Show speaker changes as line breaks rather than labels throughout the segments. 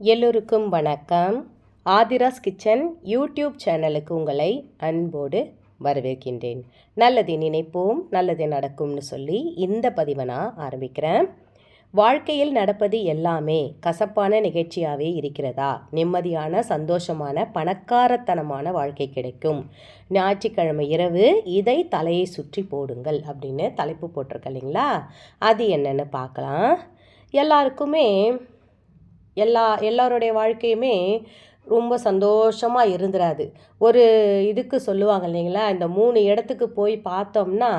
எல்லோருக்கும் வணக்கம். Aadhira's kitchen YouTube சேனலுக்கு உங்களை அன்போடு வரவேற்கின்றேன். நல்லதை நினைப்போம் நல்லது நடக்கும்னு சொல்லி இந்த பதிவை நான் ஆரம்பிக்கிறேன். வாழ்க்கையில் நடப்பது எல்லாமே கசப்பான நிகழ்ச்சியாகவே இருக்கிறதா? நிம்மதியான சந்தோஷமான பணக்காரத்தனமான வாழ்க்கை கிடைக்கும். ஞாயிற்றுக்கிழமை இரவு இதை தலையை சுற்றி போடுங்கள் அப்படின்னு தலைப்பு போட்டிருக்க இல்லைங்களா? அது என்னென்னு பார்க்கலாம். எல்லாருக்குமே எல்லா எல்லாருடைய வாழ்க்கையுமே ரொம்ப சந்தோஷமாக இருந்துராது ஒரு இதுக்கு சொல்லுவாங்க இல்லைங்களா? இந்த மூணு இடத்துக்கு போய் பார்த்தோம்னா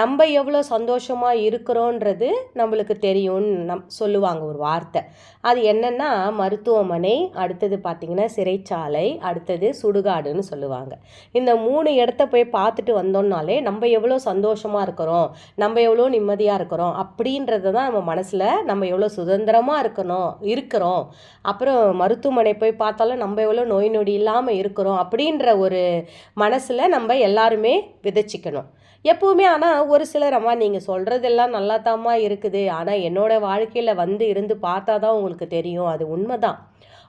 நம்ம எவ்வளோ சந்தோஷமாக இருக்கிறோன்றது நம்மளுக்கு தெரியும்னு நம் சொல்லுவாங்க ஒரு வார்த்தை. அது என்னென்னா மருத்துவமனை அடுத்தது பார்த்திங்கன்னா சிறைச்சாலை அடுத்தது சுடுகாடுன்னு சொல்லுவாங்க. இந்த மூணு இடத்த போய் பார்த்துட்டு வந்தோம்னாலே நம்ம எவ்வளோ சந்தோஷமாக இருக்கிறோம் நம்ம எவ்வளோ நிம்மதியாக இருக்கிறோம் அப்படின்றத தான் நம்ம மனசில் நம்ம எவ்வளோ சுதந்திரமாக இருக்கணும் இருக்கிறோம். அப்புறம் மருத்துவமனை போய் பார்த்தாலும் நம்ம எவ்வளோ நோய் நொடி இல்லாமல் இருக்கிறோம் அப்படின்ற ஒரு மனசில் நம்ம எல்லாருமே விதைச்சிக்கணும். எப்பவுமே ஆனால் ஒரு சிலர் அம்மா நீங்கள் சொல்கிறதெல்லாம் நல்லா தாம்மா இருக்குது. ஆனால் என்னோடய வாழ்க்கையில் வந்து இருந்து பார்த்தா தான் உங்களுக்கு தெரியும். அது உண்மைதான்.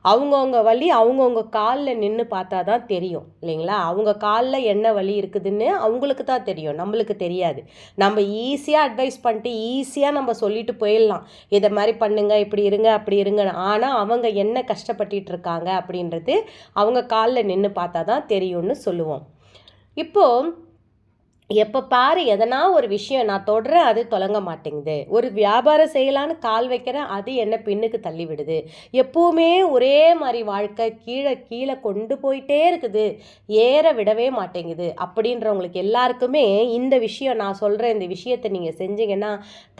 அவங்கவுங்க வலி அவங்கவுங்க காலில் நின்று பார்த்தா தான் தெரியும் இல்லைங்களா? அவங்க காலில் என்ன வலி இருக்குதுன்னு அவங்களுக்கு தான் தெரியும் நம்மளுக்கு தெரியாது. நம்ம ஈஸியாக அட்வைஸ் பண்ணிட்டு ஈஸியாக நம்ம சொல்லிட்டு போயிடலாம். இதை மாதிரி பண்ணுங்க இப்படி இருங்க அப்படி இருங்க ஆனால் அவங்க என்ன கஷ்டப்பட்டுட்டு இருக்காங்க அப்படின்றது அவங்க காலில் நின்று பார்த்தா தான் தெரியும்னு சொல்லுவோம். இப்போது எப்போ பாரு எதனா ஒரு விஷயம் நான் தொடுறேன் அது தொடங்க மாட்டேங்குது. ஒரு வியாபாரம் செய்யலான்னு கால் வைக்கிறேன் அது என்ன பின்னுக்கு தள்ளி விடுது எப்பவுமே ஒரே மாதிரி வாழ்க்கை கீழே கீழே கொண்டு போயிட்டே இருக்குது. ஏற விடவே மாட்டேங்குது. அப்படின்றவங்களுக்கு எல்லாருக்குமே இந்த விஷயம் நான் சொல்கிற இந்த விஷயத்தை நீங்கள் செஞ்சீங்கன்னா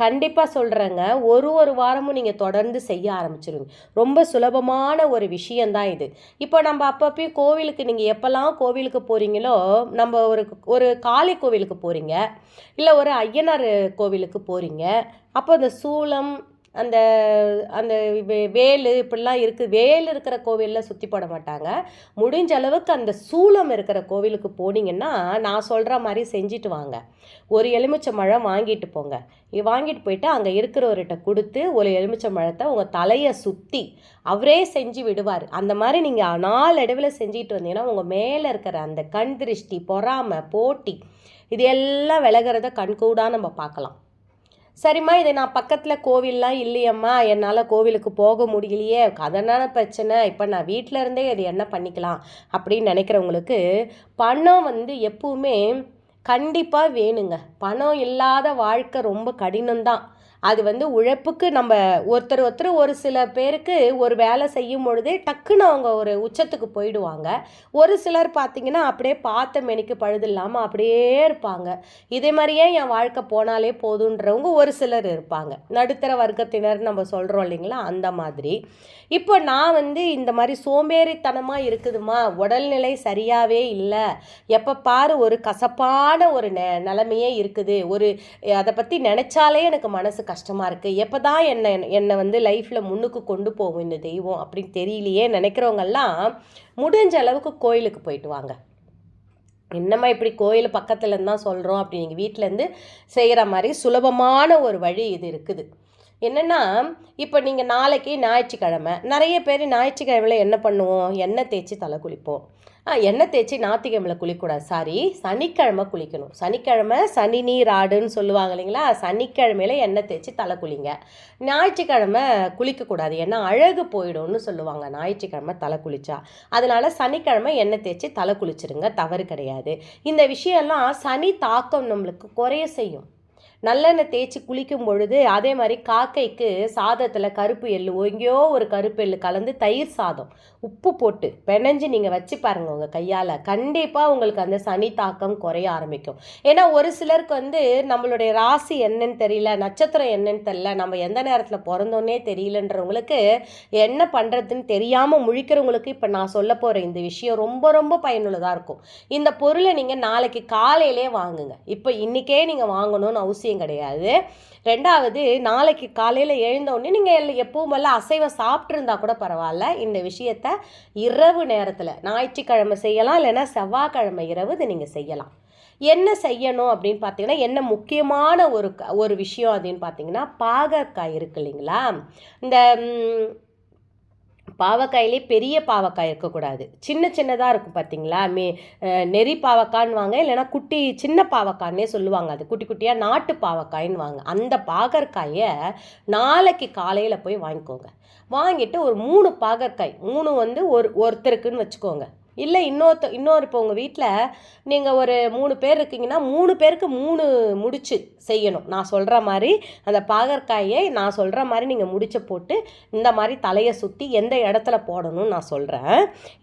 கண்டிப்பாக சொல்கிறேங்க ஒரு ஒரு வாரமும் நீங்கள் தொடர்ந்து செய்ய ஆரம்பிச்சிருங்க. ரொம்ப சுலபமான ஒரு விஷயந்தான் இது. இப்போ நம்ம அப்பப்பயும் கோவிலுக்கு நீங்கள் எப்போல்லாம் கோவிலுக்கு போகிறீங்களோ நம்ம ஒரு ஒரு காளி கோவில் கோவிலுக்கு போகிறீங்க இல்லை ஒரு ஐயனார் கோவிலுக்கு போகிறீங்க அப்போ அந்த சூளம் அந்த அந்த வே- வேலு இப்படிலாம் இருக்குது வேல் இருக்கிற கோவிலில் சுற்றி போட மாட்டாங்க. முடிஞ்ச அளவுக்கு அந்த சூளம் இருக்கிற கோவிலுக்கு போனீங்கன்னா நான் சொல்கிற மாதிரி செஞ்சுட்டு வாங்க. ஒரு எலுமிச்சை மழம் வாங்கிட்டு போங்க. வாங்கிட்டு போயிட்டு அங்கே இருக்கிறவர்கிட்ட கொடுத்து ஒரு எலுமிச்சை மழத்தை உங்கள் தலையை சுற்றி அவரே செஞ்சு விடுவார். அந்த மாதிரி நீங்கள் நாளடைவில் செஞ்சுட்டு வந்தீங்கன்னா உங்கள் மேலே இருக்கிற அந்த கண் திருஷ்டி பொறாமை போட்டி இது எல்லாம் விலகிறத கண்கூடாக நம்ம பார்க்கலாம். சரிம்மா இதை நான் பக்கத்தில் கோவில்லாம் இல்லையம்மா. என்னால் கோவிலுக்கு போக முடியலையே. அதனால பிரச்சனை? இப்போ நான் வீட்டில் இருந்தே இது என்ன பண்ணிக்கலாம்? அப்படின்னு நினைக்கிறவங்களுக்கு பணம் வந்து எப்பவுமே கண்டிப்பாக வேணுங்க. பணம் இல்லாத வாழ்க்கை ரொம்ப கடினம்தான். அது வந்து உழைப்புக்கு நம்ம ஒருத்தர் ஒருத்தர் ஒரு சில பேருக்கு ஒரு வேலை செய்யும் பொழுதே டக்குன்னு அவங்க ஒரு உச்சத்துக்கு போயிடுவாங்க. ஒரு சிலர் பார்த்தீங்கன்னா அப்படியே பார்த்த மெனிக்கு பழுது இல்லாமல் அப்படியே இருப்பாங்க. இதே மாதிரியே என் வாழ்க்கை போனாலே போதுன்றவங்க ஒரு சிலர் இருப்பாங்க. நடுத்தர வர்க்கத்தினர் நம்ம சொல்கிறோம் இல்லைங்களா? அந்த மாதிரி. இப்போ நான் வந்து இந்த மாதிரி சோம்பேறித்தனமாக இருக்குதுமா? உடல்நிலை சரியாகவே இல்லை. எப்போ பாரு ஒரு கசப்பான ஒரு நெ நிலமையே இருக்குது. ஒரு அதை பற்றி நினச்சாலே எனக்கு மனசு கஷ்டமாக இருக்குது எப்போ தான் என்னை என்னை வந்து லைஃப்பில் முன்னுக்கு கொண்டு போகும் இந்த தெய்வம் அப்படின்னு தெரியலையே நினைக்கிறவங்கெல்லாம் முடிஞ்ச அளவுக்கு கோயிலுக்கு போயிட்டு வாங்க. என்னம்மா இப்படி கோயில் பக்கத்தில் தான் சொல்கிறோம் அப்படி நீங்கள் வீட்டிலேருந்து செய்கிற மாதிரி சுலபமான ஒரு வழி இது இருக்குது. என்னென்னா இப்போ நீங்கள் நாளைக்கு ஞாயிற்றுக்கிழமை நிறைய பேர் ஞாயிற்றுக்கிழமையில் என்ன பண்ணுவோம்? எண்ணெய் தேய்ச்சி தலை குளிப்போம். எண்ணெய் தேய்ச்சி ஞாத்திக்கிழமை குளிக்கக்கூடாது சாரி சனிக்கிழமை குளிக்கணும். சனிக்கிழமை சனி நீர் ஆடுன்னு சொல்லுவாங்க இல்லைங்களா? சனிக்கிழமையில எண்ணெய் தேய்ச்சி தலை குளிங்க. ஞாயிற்றுக்கிழமை குளிக்கக்கூடாது. ஏன்னா அழகு போயிடும்னு சொல்லுவாங்க. ஞாயிற்றுக்கிழமை தலை குளிச்சா. அதனால் சனிக்கிழமை எண்ணெய் தேய்ச்சி தலை குளிச்சிருங்க. தவறு கிடையாது. இந்த விஷயம்லாம் சனி தாக்கம் நம்மளுக்கு குறைய செய்யும். நல்லெண்ணெய் தேய்ச்சி குளிக்கும் பொழுது அதே மாதிரி காக்கைக்கு சாதத்தில் கருப்பு எள்ளு எங்கேயோ ஒரு கருப்பு எள்ளு கலந்து தயிர் சாதம் உப்பு போட்டு பெனஞ்சு நீங்கள் வச்சு பாருங்க உங்கள் கையால். கண்டிப்பாக உங்களுக்கு அந்த சனி தாக்கம் குறைய ஆரம்பிக்கும். ஏன்னா ஒரு சிலருக்கு வந்து நம்மளுடைய ராசி என்னன்னு தெரியல நட்சத்திரம் என்னன்னு தெரியல நம்ம எந்த நேரத்தில் பிறந்தோன்னே தெரியலன்றவங்களுக்கு என்ன பண்ணுறதுன்னு தெரியாமல் முழிக்கிறவங்களுக்கு இப்போ நான் சொல்ல போகிற இந்த விஷயம் ரொம்ப ரொம்ப பயனுள்ளதாக இருக்கும். இந்த பொருளை நீங்கள் நாளைக்கு காலையிலே வாங்குங்க. இப்போ இன்றைக்கே நீங்கள் வாங்கணும்னு அவசியம் கிடையாது. ரெண்டாவது நாளைக்கு காலையில் எழுந்தோடனே நீங்கள் எப்பவும் போல அசைவம் சாப்பிட்ருந்தா கூட பரவாயில்ல. இந்த விஷயத்த இரவு நேரத்தில் ஞாயிற்றுக்கிழமை செய்யலாம் இல்லைன்னா செவ்வாய்க்கிழமை இரவு இதை நீங்கள் செய்யலாம். என்ன செய்யணும் அப்படின்னு பார்த்தீங்கன்னா என்ன முக்கியமான ஒரு க- ஒரு விஷயம் அப்படின்னு பார்த்தீங்கன்னா பாகற்காய் இருக்கு இல்லைங்களா? இந்த பாவக்காயிலே பெரிய பாவக்காய் இருக்கக்கூடாது. சின்ன சின்னதாக இருக்கும் பார்த்தீங்களா மே நெறி பாவக்கான்னு இல்லைனா இல்லைன்னா குட்டி சின்ன பாவக்கான்னே சொல்லுவாங்க. அது குட்டி குட்டியாக நாட்டு பாவக்காயின்னு வாங்க. அந்த பாகற்காயை நாளைக்கு காலையில் போய் வாங்கிக்கோங்க. வாங்கிட்டு ஒரு மூணு பாகற்காய் மூணு வந்து ஒரு ஒருத்தருக்குன்னு வச்சுக்கோங்க. இல்லை இன்னொருத்த இன்னொரு இப்போ உங்கள் வீட்டில் நீங்கள் ஒரு மூணு பேர் இருக்கீங்கன்னா மூணு பேருக்கு மூணு முடிச்சு செய்யணும். நான் சொல்கிற மாதிரி அந்த பாகற்காயை நான் சொல்கிற மாதிரி நீங்கள் முடிச்ச போட்டு இந்த மாதிரி தலையை சுற்றி எந்த இடத்துல போடணும்னு நான் சொல்கிறேன்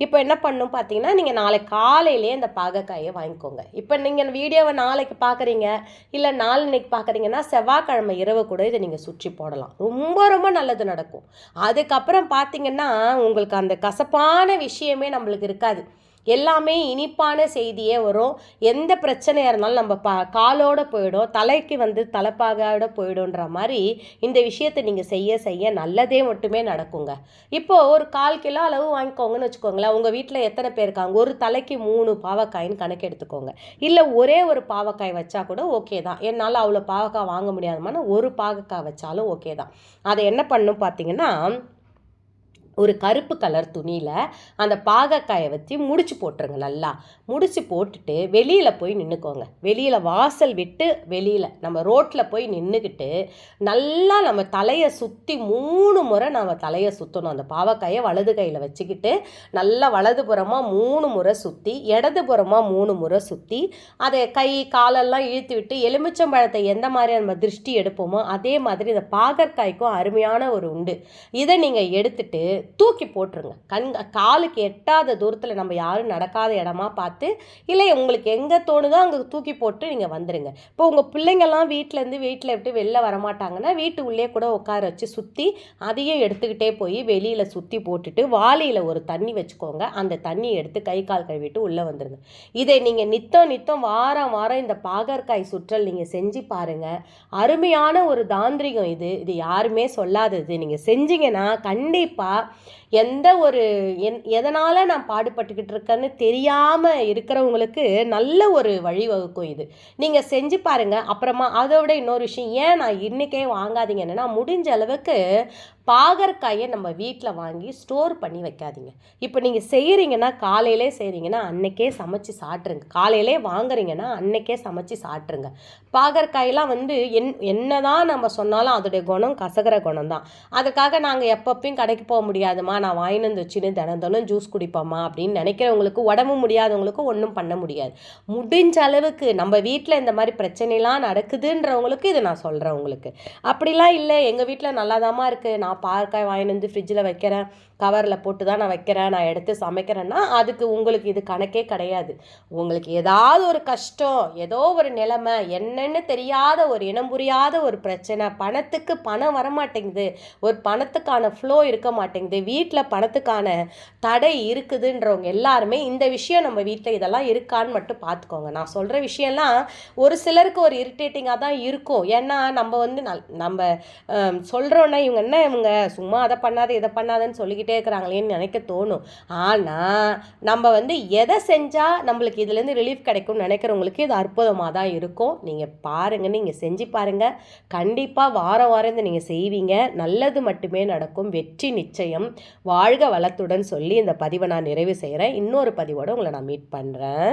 இப்போ என்ன பண்ணும் பார்த்தீங்கன்னா நீங்கள் நாளை காலையிலே இந்த பாகற்காயை வாங்கிக்கோங்க. இப்போ நீங்கள் வீடியோவை நாளைக்கு பார்க்குறீங்க இல்லை நாளன்னைக்கு பார்க்குறீங்கன்னா செவ்வாய்க்கிழமை இரவு கூட இதை நீங்கள் சுற்றி போடலாம். ரொம்ப ரொம்ப நல்லது நடக்கும். அதுக்கப்புறம் பார்த்தீங்கன்னா உங்களுக்கு அந்த கசப்பான விஷயமே நம்மளுக்கு இருக்காது. எல்லாமே இனிப்பான செய்தியே வரும். எந்த பிரச்சனையாக இருந்தாலும் நம்ம பா காலோட போயிடும். தலைக்கு வந்து தலைப்பாகோட போயிடும்ன்ற மாதிரி இந்த விஷயத்தை நீங்கள் செய்ய செய்ய நல்லதே மட்டுமே நடக்குங்க. இப்போது ஒரு கால் கிலோ அளவு வாங்கிக்கோங்கன்னு வச்சுக்கோங்களேன். உங்கள் வீட்டில் எத்தனை பேர் இருக்காங்க? ஒரு தலைக்கு மூணு பாவக்காயின்னு கணக்கு எடுத்துக்கோங்க. இல்லை ஒரே ஒரு பாவக்காய் வச்சா கூட ஓகே தான். என்னால் அவ்வளோ பாவக்காய் வாங்க முடியாதுமான ஒரு பாவக்காய் வச்சாலும் ஓகே தான். அதை என்ன பண்ணும் பார்த்தீங்கன்னா ஒரு கருப்பு கலர் துணியில் அந்த பாகக்காயை வச்சு முடிச்சு போட்டுருங்க நல்லா. முடிச்சு போட்டுட்டு வெளியில் போய் நின்றுக்கோங்க வெளியில் வாசல் விட்டு வெளியில். நம்ம ரோட்டில் போய் நின்றுக்கிட்டு நல்லா நம்ம தலையை சுற்றி மூணு முறை நம்ம தலையை சுற்றணும் அந்த பாவக்காயை வலது கையில் வச்சுக்கிட்டு நல்லா வலதுபுறமாக மூணு முறை சுற்றி இடதுபுறமாக மூணு முறை சுற்றி அதை கை காலெல்லாம் இழுத்து விட்டு எலுமிச்சம்பழத்தை எந்த மாதிரி நம்ம திருஷ்டி எடுப்போமோ அதே மாதிரி இந்த பாகற்காய்க்கும் அருமையான ஒரு உண்டு. இதை நீங்கள் எடுத்துட்டு தூக்கி போட்டுருங்க. கண் காலுக்கு எட்டாத தூரத்தில் நம்ம யாரும் நடக்காத இடமா பார்த்து இல்லை உங்களுக்கு எங்கே தோணுதோ அங்கே தூக்கி போட்டு நீங்கள் வந்துடுங்க இப்போ உங்கள் பிள்ளைங்கள்லாம் வீட்டிலேருந்து வீட்டில் விட்டு வெளில வரமாட்டாங்கன்னா வீட்டு உள்ளே கூட உட்கார வச்சு சுற்றி அதையும் எடுத்துக்கிட்டே போய் வெளியில் சுற்றி போட்டுட்டு வாளியில் ஒரு தண்ணி வச்சுக்கோங்க. அந்த தண்ணி எடுத்து கை கால் கழுவிட்டு உள்ளே வந்துடுங்க இதை நீங்கள் நித்தம் நித்தம் வாரம் வாரம் இந்த பாகற்காய் சுற்றல் நீங்கள் செஞ்சு பாருங்கள் அருமையான ஒரு தாந்திரிகம் இது. இது யாருமே சொல்லாதது. நீங்கள் செஞ்சீங்கன்னா கண்டிப்பாக எந்த ஒரு என் எதனால் நான் பாடுபட்டுக்கிட்டு இருக்கேன்னு தெரியாமல் இருக்கிறவங்களுக்கு நல்ல ஒரு வழிவகுக்கும் இது. நீங்கள் செஞ்சு பாருங்கள் அப்புறமா அதை விட இன்னொரு விஷயம் ஏன் நான் இன்றைக்கே வாங்காதீங்க என்னென்னா முடிஞ்ச அளவுக்கு பாகற்காயை நம்ம வீட்டில் வாங்கி ஸ்டோர் பண்ணி வைக்காதீங்க. இப்போ நீங்கள் செய்கிறீங்கன்னா காலையிலே செய்கிறீங்கன்னா அன்னைக்கே சமைச்சு சாப்பிட்ருங்க காலையிலே வாங்குறீங்கன்னா அன்னைக்கே சமைச்சு சாப்பிட்ருங்க பாகற்காயெல்லாம் வந்து என் என்ன தான் நம்ம சொன்னாலும் அதோடைய குணம் கசகிற குணம் தான் அதுக்காக நாங்கள் எப்பப்பையும் கடைக்கு போக முடியாதுமா நான் வாங்கினு வந்து வச்சுன்னு தினம் தினம் ஜூஸ் குடிப்போம்மா அப்படின்னு நினைக்கிறவங்களுக்கு உடம்பு முடியாதவங்களுக்கும் ஒன்றும் பண்ண முடியாது. முடிஞ்ச அளவுக்கு நம்ம வீட்டில் இந்த மாதிரி பிரச்சனைலாம் நடக்குதுன்றவங்களுக்கு இதை நான் சொல்கிறேன் உங்களுக்கு. அப்படிலாம் இல்லை. எங்கள் வீட்டில் நல்லாதாம்மா இருக்குது நான் பாகற்காய் வாங்கினு வந்து ஃப்ரிட்ஜில் வைக்கிறேன். கவரில் போட்டு தான் நான் வைக்கிறேன் நான் எடுத்து சமைக்கிறேன்னா அதுக்கு உங்களுக்கு இது கணக்கே கிடையாது. உங்களுக்கு ஏதாவது ஒரு கஷ்டம் ஏதோ ஒரு நிலைமை என்னன்னு தெரியாத ஒரு இனம் புரியாத ஒரு பிரச்சனை பணத்துக்கு பணம் வரமாட்டேங்குது. ஒரு பணத்துக்கான ஃப்ளோ இருக்க மாட்டேங்குது. வீட்டில் பணத்துக்கான தடை இருக்குதுன்றவங்க எல்லாருமே இந்த விஷயம் நம்ம வீட்டில் இதெல்லாம் இருக்கான்னு மட்டும் பார்த்துக்கோங்க. நான் சொல்கிற விஷயம்லாம் ஒரு சிலருக்கு ஒரு இரிட்டேட்டிங்காக தான் இருக்கும். ஏன்னா நம்ம வந்து நல் நம்ம சொல்கிறோன்னா இவங்க என்ன இவங்க சும்மா அதை பண்ணாத இதை பண்ணாதன்னு சொல்லிக்கிட்டு பண்ணிக்கிட்டே இருக்கிறாங்களேன்னு நினைக்க தோணும். ஆனால் நம்ம வந்து எதை செஞ்சால் நம்மளுக்கு இதுலேருந்து ரிலீஃப் கிடைக்கும்னு நினைக்கிறவங்களுக்கு இது அற்புதமாக தான் இருக்கும். நீங்கள் பாருங்கள் நீங்கள் செஞ்சு பாருங்கள் கண்டிப்பாக வாரம் வாரம் இதை நீங்கள் செய்வீங்க. நல்லது மட்டுமே நடக்கும். வெற்றி நிச்சயம். வாழ்க வளத்துடன் சொல்லி இந்த பதிவை நான் நிறைவு செய்கிறேன். இன்னொரு பதிவோடு உங்களை நான் மீட் பண்ணுறேன்